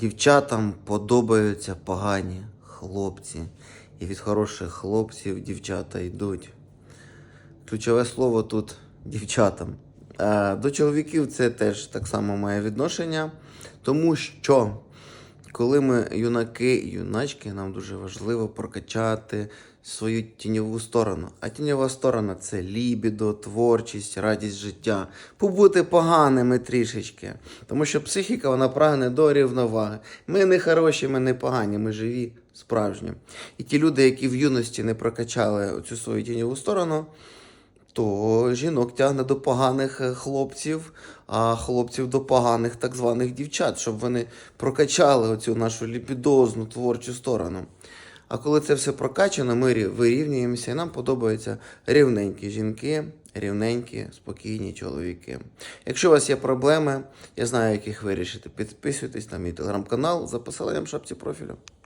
Дівчатам подобаються погані хлопці. І від хороших хлопців дівчата йдуть. Ключове слово тут дівчатам. Е, До чоловіків це теж так само має відношення, тому що коли ми юнаки і юначки, нам дуже важливо прокачати свою тіньову сторону. А тіньова сторона це лібідо, творчість, радість життя, побути поганими трішечки. Тому що психіка вона прагне до рівноваги. Ми не хороші, ми не погані, ми живі, справжні. І ті люди, які в юності не прокачали цю свою тіньову сторону, то жінок тягне до поганих е, хлопців, а хлопців до поганих так званих дівчат, щоб вони прокачали оцю нашу ліпідозну творчу сторону. А коли це все прокачано, ми вирівнюємося, і нам подобаються рівненькі жінки, рівненькі, спокійні чоловіки. Якщо у вас є проблеми, я знаю, як їх вирішити. Підписуйтесь на мій телеграм-канал за посиланням в шапці профілю.